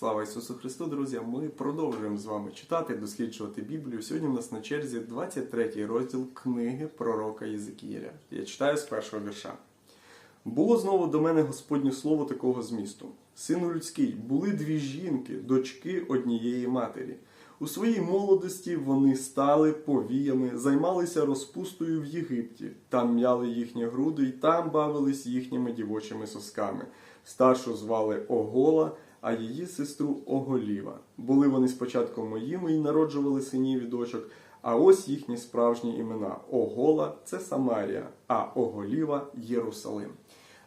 Слава Ісусу Христу, друзі! Ми продовжуємо з вами читати, досліджувати Біблію. Сьогодні у нас на черзі 23 розділ книги пророка Єзикіїля. Я читаю з першого вірша. Було знову до мене Господнє слово такого змісту: Сину людський, були дві жінки, дочки однієї матері. У своїй молодості вони стали повіями, займалися розпустою в Єгипті, там м'яли їхні груди і там бавились їхніми дівочими сосками. Старшу звали Огола, а її сестру Оголіва. Були вони спочатку моїми і народжували синів і дочок. А ось їхні справжні імена: Огола це Самарія, а Оголіва Єрусалим.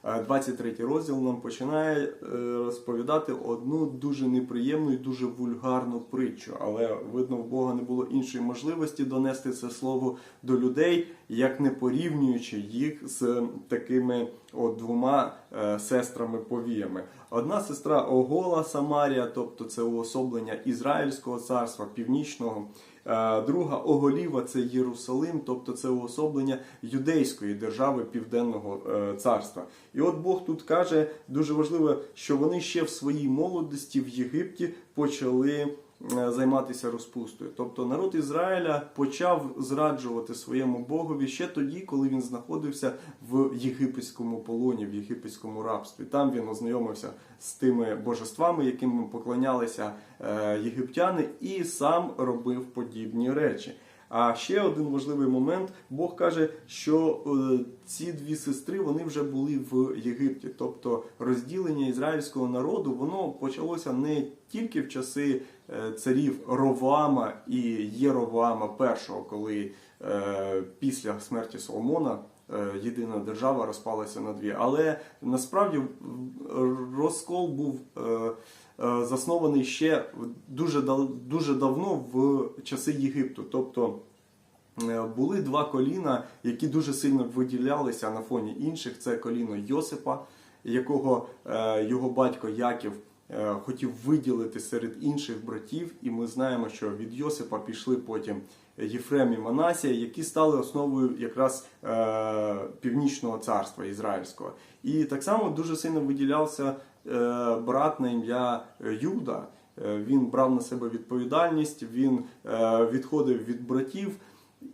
Е, 23 розділ нам починає е, розповідати одну дуже неприємну і дуже вульгарну притчу. Але видно, в Бога не було іншої можливості донести це слово до людей, як не порівнюючи їх з такими от двома е, сестрами повіями. Одна сестра Огола Самарія, тобто це уособлення Ізраїльського царства, північного. Е, Друга Оголіва це Єрусалим, тобто це уособлення юдейської держави Південного е, царства. І от Бог тут каже дуже важливо, що вони ще в своїй молодості в Єгипті почали займатися розпустою. Тобто народ Ізраїля почав зраджувати своєму Богові ще тоді, коли він знаходився в єгипетському полоні, в єгипетському рабстві. Там він ознайомився з тими божествами, яким поклонялися е, єгиптяни, і сам робив подібні речі. А ще один важливий момент: Бог каже, що е, ці дві сестри вони вже були в Єгипті. Тобто розділення ізраїльського народу воно почалося не тільки в часи е, царів Ровама і Єровама І, коли е, після смерті Соломона е, єдина держава розпалася на дві. Але насправді розкол був. е, е, Заснований ще дуже дуже давно в часи Єгипту, тобто Е, були два коліна, які дуже сильно виділялися на фоні інших. Це коліно Йосипа, якого е, його батько Яків е, хотів виділити серед інших братів. І ми знаємо, що від Йосипа пішли потім Єфрем і Манасія, які стали основою якраз е, північного царства ізраїльського. І так само дуже сильно виділявся е, брат на ім'я Юда. Е, Він брав на себе відповідальність, він е, відходив від братів.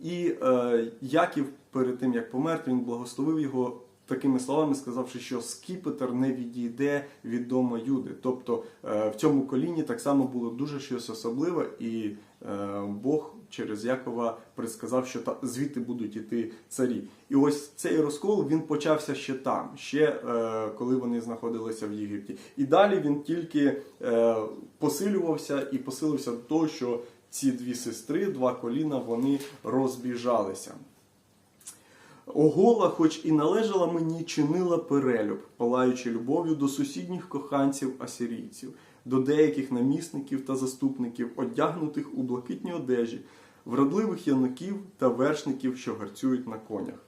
І е, Яків перед тим як померти, він благословив його такими словами, сказавши, що скіпетр не відійде від дому Юди. Тобто е, в цьому коліні так само було дуже щось особливе, і е, Бог через Якова предсказав, що звідти будуть іти царі. І ось цей розкол він почався ще там, ще е, коли вони знаходилися в Єгипті. І далі він тільки посилювався і посилився до того, що ці дві сестри, два коліна, вони розбіжалися. Огола, хоч і належала мені, чинила перелюб, палаючи любов'ю до сусідніх коханців асирійців, до деяких намісників та заступників, одягнутих у блакитні одежі, вродливих януків та вершників, що гарцюють на конях.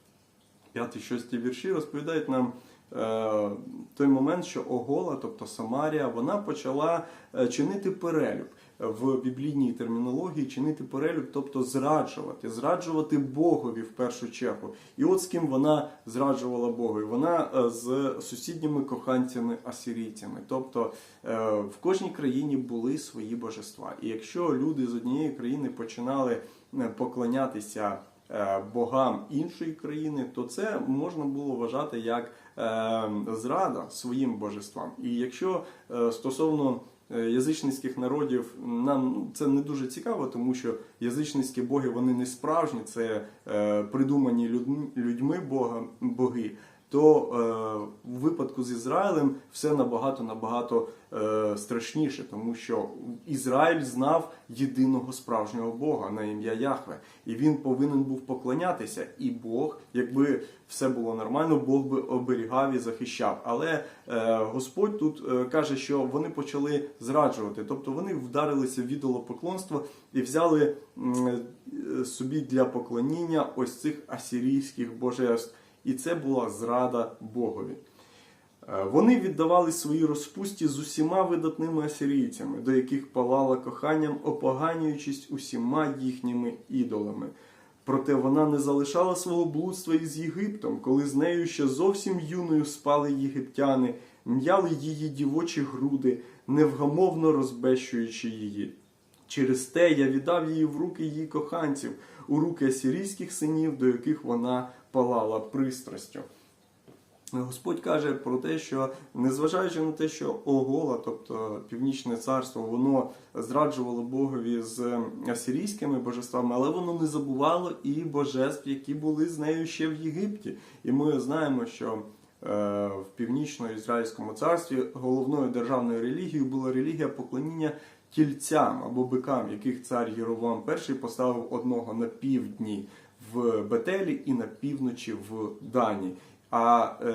П'ятий шості вірші розповідають нам е, той момент, що Огола, тобто Самарія, вона почала е, чинити перелюб в біблійній термінології, чинити перелюб, тобто зраджувати, зраджувати Богові в першу чергу. І от з ким вона зраджувала Богові. Вона е, з сусідніми коханцями асирійцями. Тобто е, в кожній країні були свої божества. І якщо люди з однієї країни починали е, поклонятися богам іншої країни, то це можна було вважати як зрада своїм божествам. І якщо стосовно язичницьких народів нам це не дуже цікаво, тому що язичницькі боги вони не справжні, це е, придумані людьми, боги. То е, в випадку з Ізраїлем все набагато набагато е, страшніше, тому що Ізраїль знав єдиного справжнього Бога на ім'я Яхве, і він повинен був поклонятися. І Бог, якби все було нормально, Бог би оберігав і захищав. Але е, Господь тут е, каже, що вони почали зраджувати, тобто вони вдарилися в ідолопоклонство і взяли е, собі для поклоніння ось цих асирійських божеств. І це була зрада Богові. Е, Вони віддавали свої розпусті з усіма видатними асирійцями, до яких палала коханням, опоганюючись усіма їхніми ідолами. Проте вона не залишала свого блудства із Єгиптом, коли з нею ще зовсім юною спали єгиптяни, м'яли її дівочі груди, невгамовно розбещуючи її. Через те я віддав її в руки її коханців, у руки асірійських синів, до яких вона палала пристрастю. Господь каже про те, що незважаючи на те, що Огола, тобто Північне царство, воно зраджувало Богові з асирійськими божествами, але воно не забувало і божеств, які були з нею ще в Єгипті. І ми знаємо, що е, в північно-ізраїльському царстві головною державною релігією була релігія поклоніння тільцям або бикам, яких цар Єровам І поставив одного на півдні в Бетелі і на півночі в Дані. А е,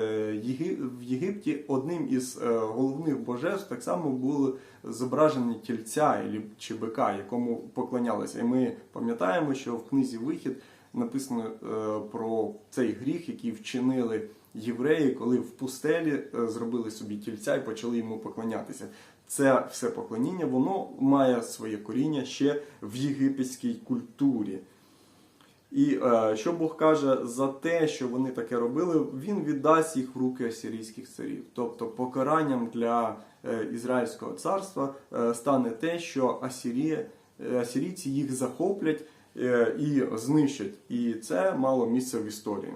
в Єгипті одним із е, головних божеств так само були зображені тільця чи бика, якому поклонялися. І ми пам'ятаємо, що в книзі Вихід написано е, про цей гріх, який вчинили євреї, коли в пустелі зробили собі тільця і почали йому поклонятися. Це все поклоніння, воно має своє коріння ще в єгипетській культурі. І е, що Бог каже за те, що вони таке робили, він віддасть їх в руки асирійських царів. Тобто покаранням для е, Ізраїльського царства е, стане те, що Асірія, е, асирійці їх захоплять е, і знищать. І це мало місце в історії.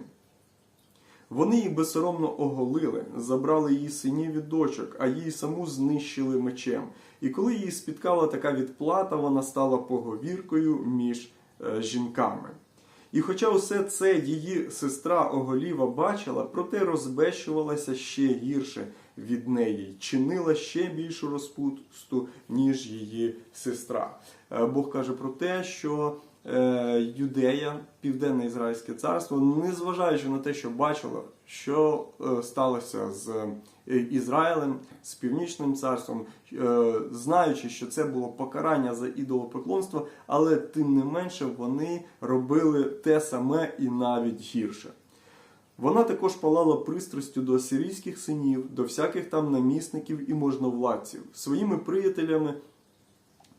Вони її безсоромно оголили, забрали її синів від дочок, а її саму знищили мечем. І коли її спіткала така відплата, вона стала поговіркою між е, жінками. І хоча усе це її сестра Оголіва бачила, проте розбещувалася ще гірше від неї, чинила ще більшу розпусту, ніж її сестра. Е, Бог каже про те, що Юдея, Південне Ізраїльське царство, незважаючи на те, що бачило, що е, сталося з е, Ізраїлем, з Північним царством, е, знаючи, що це було покарання за ідолопоклонство, але тим не менше вони робили те саме і навіть гірше. Вона також палала пристрастю до асирійських синів, до всяких там намісників і можновладців, своїми приятелями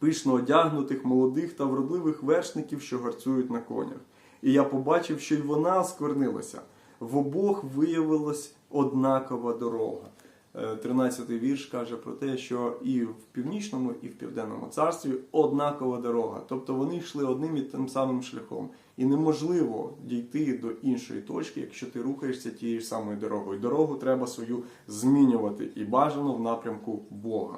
пишно одягнутих, молодих та вродливих вершників, що гарцюють на конях. І я побачив, що й вона сквернилася. В обох виявилась однакова дорога. Е, 13-й вірш каже про те, що і в північному, і в південному царстві однакова дорога. Тобто вони йшли одним і тим самим шляхом. І неможливо дійти до іншої точки, якщо ти рухаєшся тією самою дорогою. Дорогу треба свою змінювати і бажано в напрямку Бога.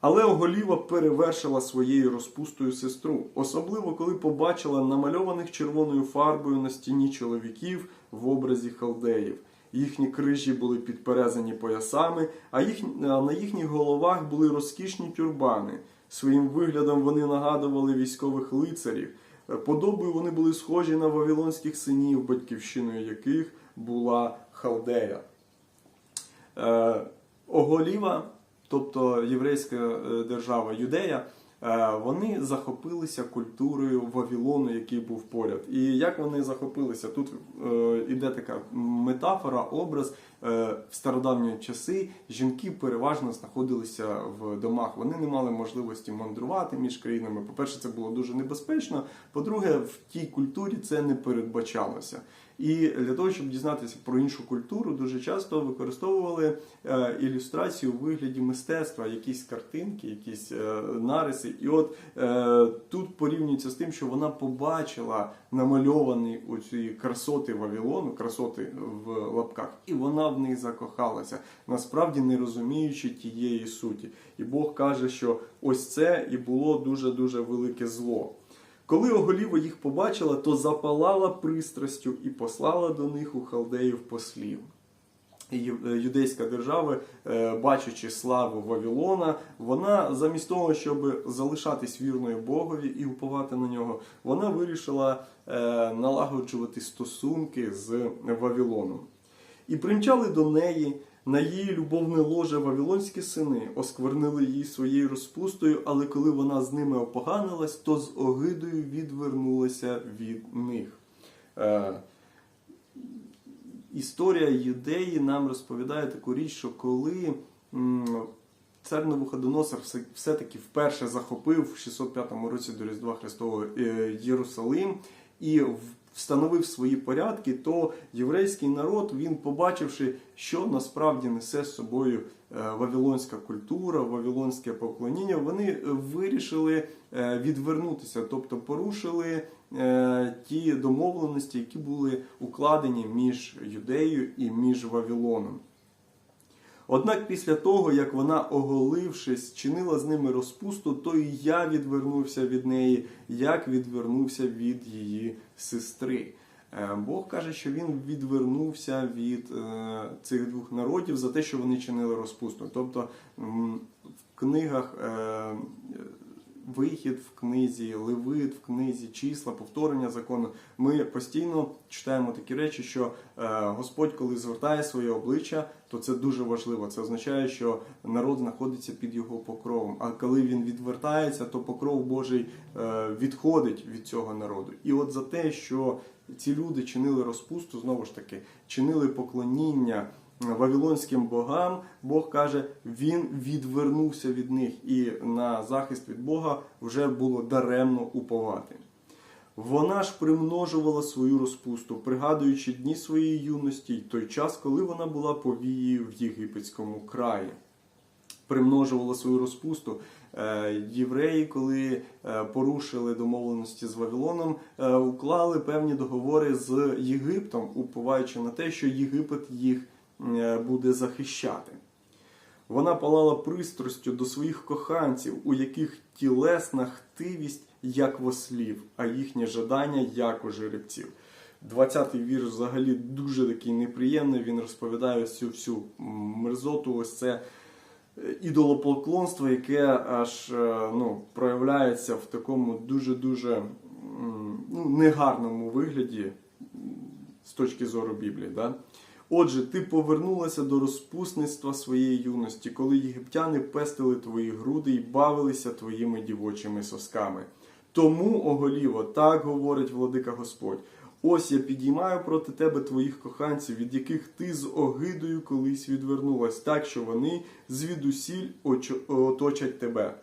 Але Оголіва перевершила своєю розпустою сестру, особливо коли побачила намальованих червоною фарбою на стіні чоловіків в образі халдеїв. Їхні крижі були підперезані поясами, а, їх, на їхніх головах були розкішні тюрбани. Своїм виглядом вони нагадували військових лицарів. Подобою вони були схожі на вавилонських синів, батьківщиною яких була Халдея. Е, Оголіва, тобто єврейська е, держава Юдея, е, вони захопилися культурою Вавилону, який був поряд. І як вони захопилися? Тут е, іде така метафора, образ. В стародавні часи жінки переважно знаходилися в домах. Вони не мали можливості мандрувати між країнами. По-перше, це було дуже небезпечно. По-друге, в тій культурі це не передбачалося. І для того, щоб дізнатися про іншу культуру, дуже часто використовували е, ілюстрацію у вигляді мистецтва, якісь картинки, якісь е, нариси. І от е, тут порівнюється з тим, що вона побачила намальовані у ці красоти Вавилону, красоти в лапках, і вона в них закохалася, насправді не розуміючи тієї суті. І Бог каже, що ось це і було дуже дуже велике зло. Коли Оголіва їх побачила, то запалала пристрастю і послала до них у халдеїв послів. Е, Юдейська держава, е, бачачи славу Вавилона, вона замість того, щоб залишатись вірною Богові і уповати на нього, вона вирішила е, налагоджувати стосунки з Вавилоном. І примчали до неї на її любовне ложе вавилонські сини, осквернили її своєю розпустою, але коли вона з ними опоганилась, то з огидою відвернулася від них. Е, Історія юдеї нам розповідає таку річ, що коли цар Навуходоносор все- все-таки вперше захопив в 605 році до Різдва Христового е, Єрусалим, і в встановив свої порядки, то єврейський народ, він, побачивши, що насправді несе з собою е, вавилонська культура, вавилонське поклоніння, вони е, вирішили е, відвернутися, тобто порушили ті домовленості, які були укладені між юдеєю і між Вавилоном. Однак після того, як вона, оголившись, чинила з ними розпусту, то і я відвернувся від неї, як відвернувся від її сестри. Е, Бог каже, що він відвернувся від е, цих двох народів за те, що вони чинили розпусту. Тобто в книгах е, вихід в книзі, левит в книзі, числа, повторення закону. Ми постійно читаємо такі речі, що е, Господь, коли звертає своє обличчя, то це дуже важливо. Це означає, що народ знаходиться під його покровом. А коли він відвертається, то покров Божий е, відходить від цього народу. І от за те, що ці люди чинили розпусту, знову ж таки, чинили поклоніння. Вавилонським богам Бог каже, він відвернувся від них, і на захист від Бога вже було даремно уповати. Вона ж примножувала свою розпусту, пригадуючи дні своєї юності й той час, коли вона була повією в єгипетському краї. Примножувала свою розпусту. Е, Євреї, коли е, порушили домовленості з Вавилоном, е, уклали певні договори з Єгиптом, уповаючи на те, що Єгипет їх буде захищати. Вона палала пристрастю до своїх коханців, у яких тілесна хтивість, як в ослів, а їхнє жадання, як у жеребців. 20-й вірш взагалі дуже такий неприємний. Він розповідає цю всю мерзоту, ось це е, ідолопоклонство, яке аж е, ну, проявляється в такому дуже-дуже ну, негарному вигляді з точки зору Біблії. Да? Отже, ти повернулася до розпусництва своєї юності, коли єгиптяни пестили твої груди і бавилися твоїми дівочими сосками. Тому, оголіво, так говорить владика Господь. Ось я підіймаю проти тебе твоїх коханців, від яких ти з огидою колись відвернулась, так що вони звідусіль оточать тебе.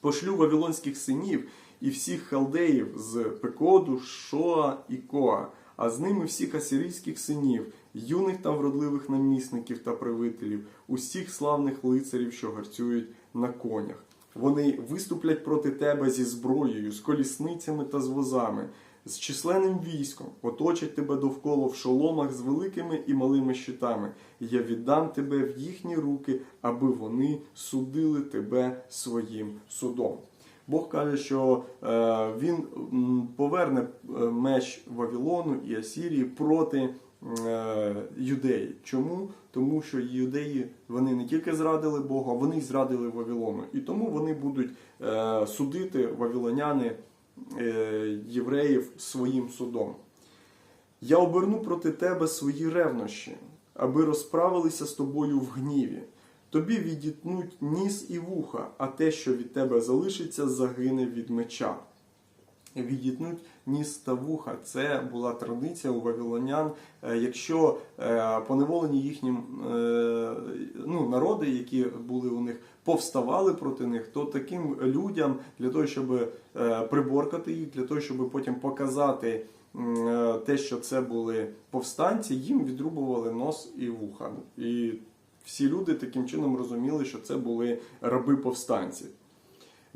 Пошлю вавилонських синів і всіх халдеїв з Пекоду, Шоа і Коа, а з ними всіх асирійських синів, юних та вродливих намісників та правителів, усіх славних лицарів, що гарцюють на конях. Вони виступлять проти тебе зі зброєю, з колісницями та з возами, з численним військом, оточать тебе довкола в шоломах з великими і малими щитами. Я віддам тебе в їхні руки, аби вони судили тебе своїм судом. Бог каже, що е, він поверне е, меч Вавилону і Асірії проти юдеї. Чому? Тому що юдеї вони не тільки зрадили Бога, вони й зрадили Вавилону. І тому вони будуть е, судити вавилоняни е, євреїв своїм судом. Я оберну проти тебе свої ревнощі, аби розправилися з тобою в гніві. Тобі відітнуть ніс і вуха, а те, що від тебе залишиться, загине від меча. Відітнуть ніс вуха. Це була традиція у вавилонян. Е, Якщо е, поневолені їхнім е, ну, народи, які були у них, повставали проти них, то таким людям для того, щоб приборкати їх, для того, щоб потім показати те, що це були повстанці, їм відрубували нос і вуха. І всі люди таким чином розуміли, що це були раби повстанці.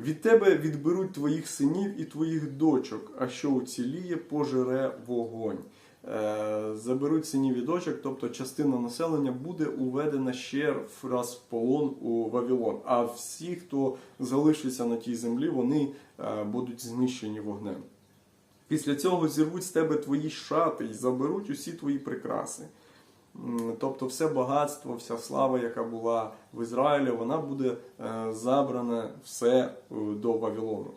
Від тебе відберуть твоїх синів і твоїх дочок, а що уціліє, пожере вогонь. Е, Заберуть синів і дочок, тобто частина населення буде уведена ще раз в полон у Вавилон. А всі, хто залишиться на тій землі, вони е, будуть знищені вогнем. Після цього зірвуть з тебе твої шати і заберуть усі твої прикраси. Тобто все багатство, вся слава, яка була в Ізраїлі, вона буде е, забрана все е, до Вавилону.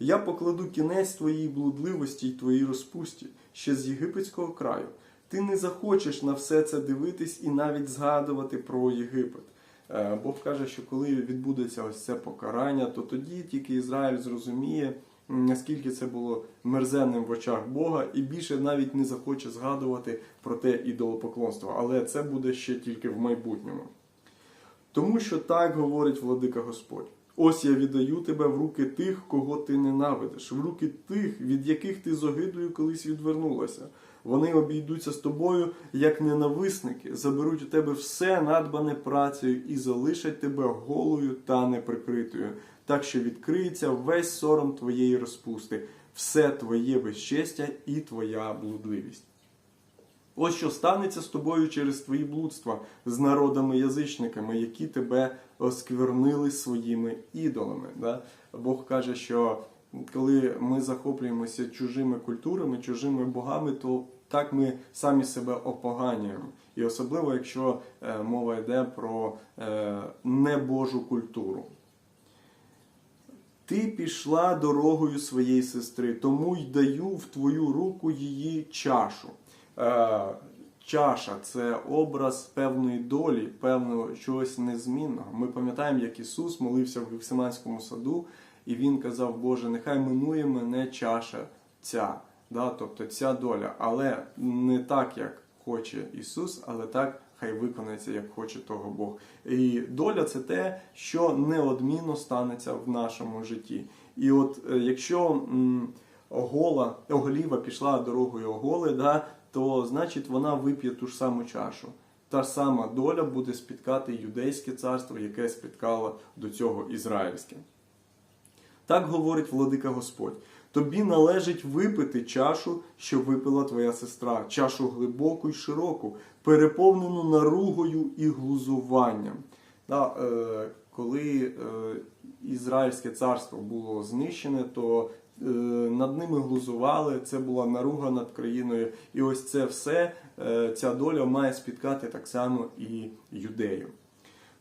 Я покладу кінець твоїй блудливості й твоїй розпусті ще з єгипетського краю. Ти не захочеш на все це дивитись і навіть згадувати про Єгипет. Е, Бог каже, що коли відбудеться ось це покарання, то тоді тільки Ізраїль зрозуміє, наскільки це було мерзенним в очах Бога, і більше навіть не захоче згадувати про те ідолопоклонство. Але це буде ще тільки в майбутньому. Тому що так говорить владика Господь. Ось я віддаю тебе в руки тих, кого ти ненавидиш, в руки тих, від яких ти з огидою колись відвернулася. Вони обійдуться з тобою як ненависники, заберуть у тебе все надбане працею і залишать тебе голою та неприкритою, так що відкриється весь сором твоєї розпусти, все твоє безчестя і твоя блудливість. Ось що станеться з тобою через твої блудства з народами-язичниками, які тебе осквернили своїми ідолами. Да? Бог каже, що коли ми захоплюємося чужими культурами, чужими богами, то так ми самі себе опоганюємо. І особливо, якщо е, мова йде про е, небожу культуру. Ти пішла дорогою своєї сестри, тому й даю в твою руку її чашу. Е, чаша це образ певної долі, певного чогось незмінного. Ми пам'ятаємо, як Ісус молився в Гефсиманському саду, і Він казав, Боже, нехай минує мене чаша ця, да? тобто ця доля, але не так, як хоче Ісус, але так. Хай виконається, як хоче того Бог. І доля це те, що неодмінно станеться в нашому житті. І от е, якщо огола, оголіва пішла дорогою оголи, да, то значить вона вип'є ту ж саму чашу. Та ж сама доля буде спіткати юдейське царство, яке спіткало до цього ізраїльське. Так говорить владика Господь. Тобі належить випити чашу, що випила твоя сестра, чашу глибоку й широку, переповнену наругою і глузуванням. Да, е, коли е, Ізраїльське царство було знищене, то е, над ними глузували, це була наруга над країною. І ось це все, е, ця доля має спіткати так само і юдею.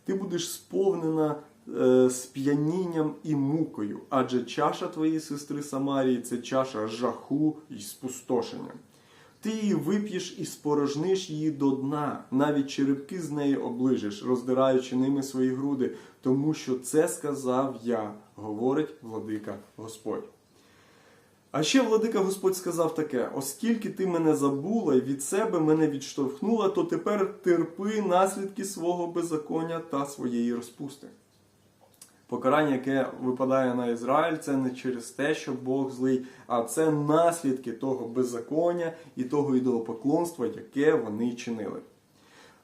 Ти будеш сповнена е, сп'янінням і мукою, адже чаша твоєї сестри Самарії це чаша жаху і спустошення. Ти її вип'єш і спорожниш її до дна, навіть черепки з неї оближеш, роздираючи ними свої груди, тому що це сказав я, говорить владика Господь. А ще владика Господь сказав таке: оскільки ти мене забула і від себе мене відштовхнула, то тепер терпи наслідки свого беззаконня та своєї розпусти. Покарання, яке випадає на Ізраїль, це не через те, що Бог злий, а це наслідки того беззаконня і того ідолопоклонства, яке вони чинили.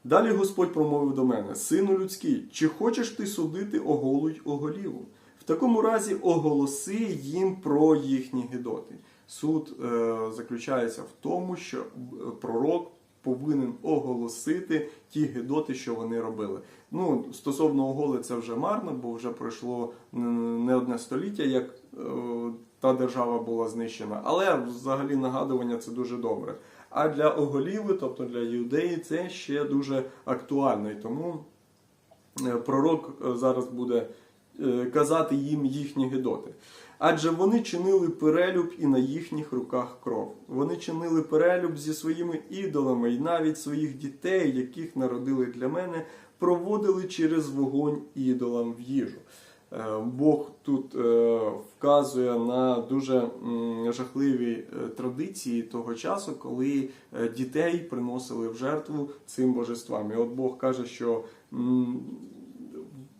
Далі Господь промовив до мене: Сину людський, чи хочеш ти судити оголу й оголіву? В такому разі оголоси їм про їхні гидоти. Суд е, заключається в тому, що е, пророк повинен оголосити ті гидоти, що вони робили. Ну, стосовно оголи, це вже марно, бо вже пройшло не одне століття, як е, та держава була знищена. Але взагалі нагадування це дуже добре. А для оголіви, тобто для юдеї, це ще дуже актуально. І тому е, пророк е, зараз буде казати їм їхні гидоти. Адже вони чинили перелюб і на їхніх руках кров. Вони чинили перелюб зі своїми ідолами, і навіть своїх дітей, яких народили для мене, проводили через вогонь ідолам в їжу. Е, Бог тут е, вказує на дуже жахливі е, традиції того часу, коли дітей приносили в жертву цим божествам. І от Бог каже, що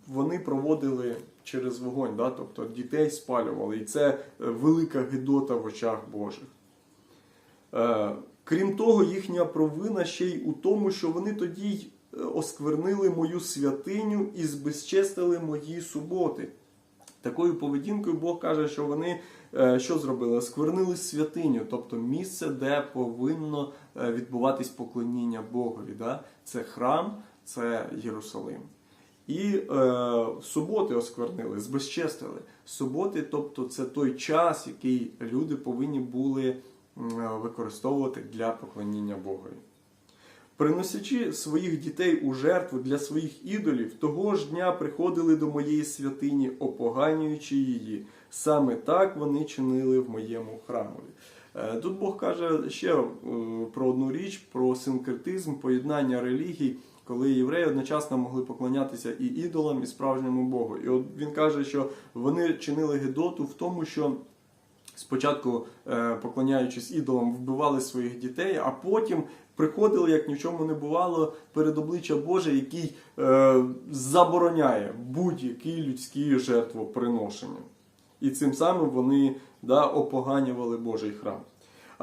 вони проводили через вогонь, да? тобто дітей спалювали. І це е, велика гидота в очах Божих. Е, Крім того, їхня провина ще й у тому, що вони тоді й е, осквернили мою святиню і збезчестили мої суботи. Такою поведінкою Бог каже, що вони е, що зробили? Осквернили святиню, тобто місце, де повинно відбуватись поклоніння Богові. Да? Це храм, це Єрусалим. І е, суботи осквернили, збезчестили. Суботи, тобто, це той час, який люди повинні були використовувати для поклоніння Богові. Приносячи своїх дітей у жертву для своїх ідолів, того ж дня приходили до моєї святині, опоганюючи її. Саме так вони чинили в моєму храмові. Е, Тут Бог каже ще е, про одну річ, про синкретизм, поєднання релігій, коли євреї одночасно могли поклонятися і ідолам, і справжньому Богу. І от він каже, що вони чинили гидоту в тому, що Спочатку, е, поклоняючись ідолам, вбивали своїх дітей, а потім приходили, як ні в чому не бувало, перед обличчя Боже, який е, забороняє будь-які людські жертвоприношення. І цим самим вони да, опоганювали Божий храм.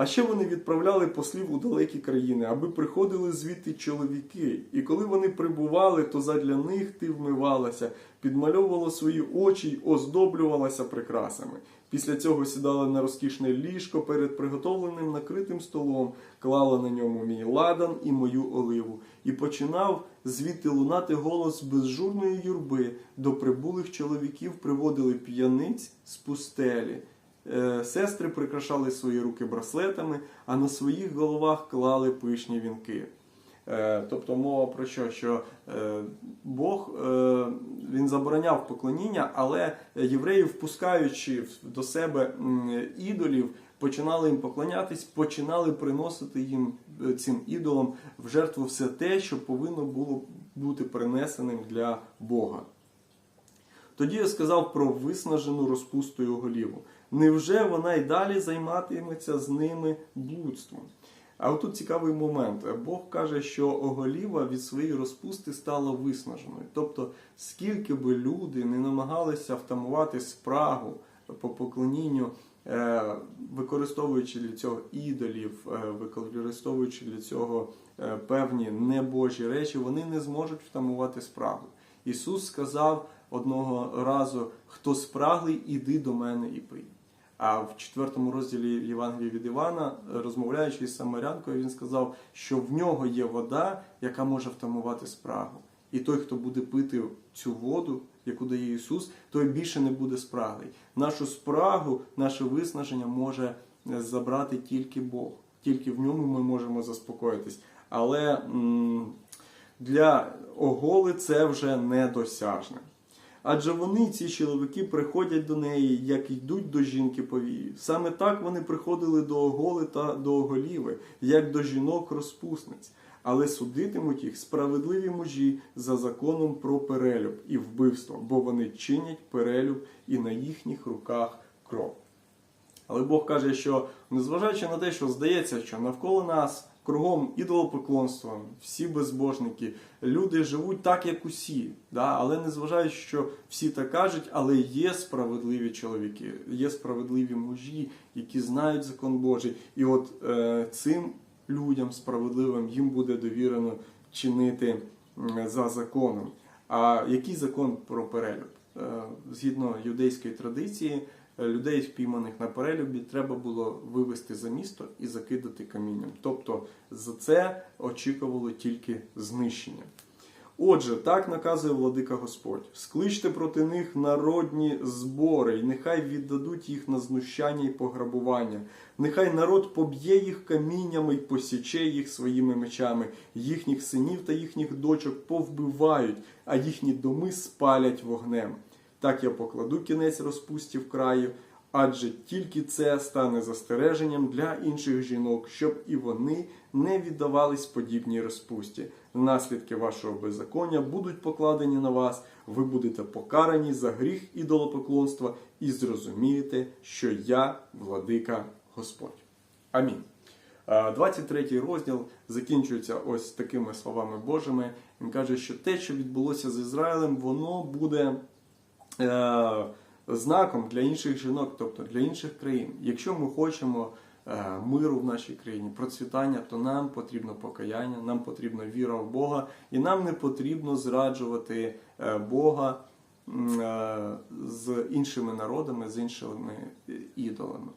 А ще вони відправляли послів у далекі країни, аби приходили звідти чоловіки. І коли вони прибували, то задля них ти вмивалася, підмальовувала свої очі й оздоблювалася прикрасами. Після цього сідала на розкішне ліжко перед приготовленим накритим столом, клала на ньому мій ладан і мою оливу, і починав звідти лунати голос безжурної юрби. До прибулих чоловіків приводили п'яниць з пустелі. Е, Сестри прикрашали свої руки браслетами, а на своїх головах клали пишні вінки. Е, Тобто мова про що? Що е, Бог він забороняв поклоніння, але євреї, впускаючи до себе ідолів, починали їм поклонятись, починали приносити їм цим ідолам в жертву все те, що повинно було бути принесеним для Бога. Тоді я сказав про виснажену розпустою голіву. Невже вона й далі займатиметься з ними блудством? А отут цікавий момент. Бог каже, що оголіва від своєї розпусти стала виснаженою. Тобто, скільки би люди не намагалися втамувати спрагу по поклонінню, е, використовуючи для цього ідолів, е, використовуючи для цього е, певні небожі речі, вони не зможуть втамувати спрагу. Ісус сказав одного разу: хто спраглий, іди до мене і пий. А в четвертому розділі Євангелія від Івана, розмовляючи із самарянкою, він сказав, що в нього є вода, яка може втамувати спрагу. І той, хто буде пити цю воду, яку дає Ісус, той більше не буде спраглий. Нашу спрагу, наше виснаження може е, забрати тільки Бог. Тільки в ньому ми можемо заспокоїтись. Але для оголи це вже недосяжне. Адже вони, ці чоловіки, приходять до неї, як йдуть до жінки повії. Саме так вони приходили до оголи та до оголіви, як до жінок розпусниць. Але судитимуть їх справедливі мужі за законом про перелюб і вбивство, бо вони чинять перелюб і на їхніх руках кров. Але Бог каже, що незважаючи на те, що здається, що навколо нас кругом ідолопоклонство, всі безбожники, люди живуть так, як усі. Да? Але незважаючи, що всі так кажуть, але є справедливі чоловіки, є справедливі мужі, які знають закон Божий. І от е, цим людям справедливим їм буде довірено чинити за законом. А який закон про перелюб? Е, Згідно юдейської традиції, людей, впійманих на перелюбі, треба було вивести за місто і закидати камінням. Тобто за це очікувало тільки знищення. Отже, так наказує владика Господь: скличте проти них народні збори, і нехай віддадуть їх на знущання і пограбування. Нехай народ поб'є їх каміннями і посіче їх своїми мечами, їхніх синів та їхніх дочок повбивають, а їхні доми спалять вогнем. Так я покладу кінець розпусті в краю, адже тільки це стане застереженням для інших жінок, щоб і вони не віддавались подібній розпусті. Наслідки вашого беззаконня будуть покладені на вас, ви будете покарані за гріх ідолопоклонства і зрозумієте, що я владика Господь. Амінь. Е, 23 розділ закінчується ось такими словами Божими. Він каже, що те, що відбулося з Ізраїлем, воно буде знаком для інших жінок, тобто для інших країн. Якщо ми хочемо е, миру в нашій країні, процвітання, то нам потрібно покаяння, нам потрібна віра в Бога, і нам не потрібно зраджувати е, Бога е, з іншими народами, з іншими е, ідолами.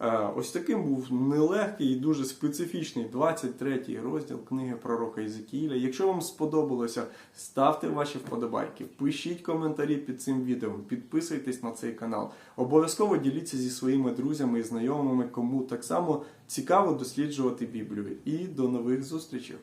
Е, Ось таким був нелегкий і дуже специфічний 23 розділ книги пророка Ізекіля. Якщо вам сподобалося, ставте ваші вподобайки, пишіть коментарі під цим відео, підписуйтесь на цей канал. Обов'язково діліться зі своїми друзями і знайомими, кому так само цікаво досліджувати Біблію. І до нових зустрічей!